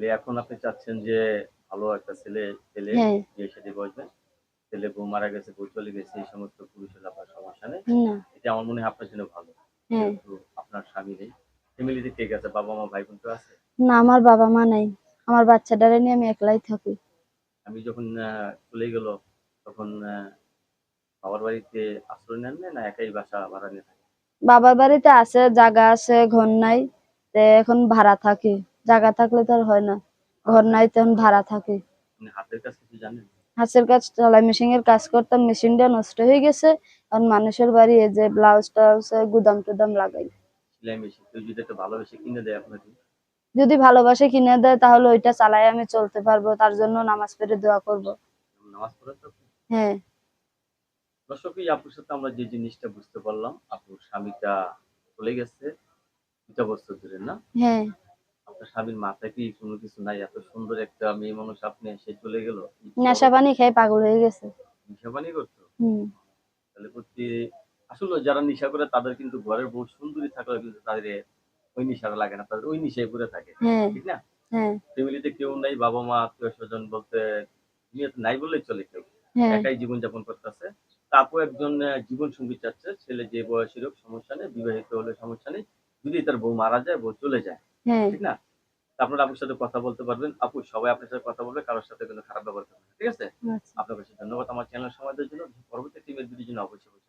তাহলে এখন আপনি চাচ্ছেন যে ভালো একটা ছেলে ছেলে হ্যাঁ। বিয়ে সাথে বসবেন ছেলে বউ মারা গেছে বউ চলে গেছে এই সমস্ত পুরুষের আপনার সমস্যা নেই। এটা আমার মনে হয় আপনার জন্য ভালো। হ্যাঁ। যেহেতু আপনার স্বামী নেই। ফ্যামিলিতে কে গেছে? বাবা মা ভাই বোন তো আছে? না আমার বাবা মা নাই। আমার বাচ্চা বাচ্চাটারে নিয়ে আমি একলাই থাকি। আমি যখন চলে গেল তখন বাবার বাড়িতে আশ্রয় নেন না একাই বাসা ভাড়া নিয়ে থাকেন? বাবার বাড়িতে আছে জায়গা আছে ঘর নাই। তে এখন ভাড়া থাকি। জায়গা থাকলে তো আর হয় না। ঘর নাই তখন ভাড়া থাকি। মানে হাতের কাজ কিছু জানেন? হাঁসের কাজ সেলাই মেশিনের কাজ করতাম মেশিনটা নষ্ট হয়ে গেছে। আর মানুষের বাড়ি এই যে ব্লাউজ টাউজ গুদাম টুদাম লাগাই। সেলাই মেশিন কেউ যদি একটা ভালোবেসে কিনে দেয় আপনাকে? যদি ভালোবাসে কিনে দেয় তাহলে ওইটা চালাই আমি চলতে পারব তার জন্য নামাজ পড়ে দোয়া করব। নামাজ পড়েন তো? হ্যাঁ। দর্শক এই আপুর সাথে আমরা যে জিনিসটা বুঝতে পারলাম আপুর স্বামীটা চলে গেছে। দুটা বছর ধরে না? হ্যাঁ। আপনার স্বামীর মাথায় কি কোনো কিছু নাই? এত সুন্দর একটা মেয়ে মানুষ আপনি সে চলে গেল। নেশা পানি খেয়ে পাগল হয়ে গেছে। নেশাবানি করতো তাহলে প্রতি আসলে যারা নেশা করে তাদের কিন্তু ঘরের বউ সুন্দরী থাকলে কিন্তু তাদের ওই নেশাটা লাগে না তাদের ওই নেশায় পড়ে থাকে হ্যাঁ। ঠিক না? ফ্যামিলিতে কেউ নাই বাবা মা আত্মীয় স্বজন বলতে নাই বললেই চলে কেউ। হ্যাঁ। একাই জীবন যাপন করতেছে। তারপর একজন জীবন সঙ্গী চাচ্ছে ছেলে যে বয়সের হোক সমস্যা নেই বিবাহিত হলে সমস্যা নেই যদি তার বউ মারা যায় বউ চলে যায় হ্যাঁ। ঠিক না? আপনারা আপুর সাথে কথা বলতে পারবেন। আপু সবাই আপনার সাথে কথা বলবে কারোর সাথে কিন্তু খারাপ ব্যবহার করবে ঠিক আছে? আচ্ছা। আপনার কাছে ধন্যবাদ। আমার চ্যানেল সময় দেওয়ার জন্য পরবর্তী টিমের ভিডিও জন্য অবশ্যই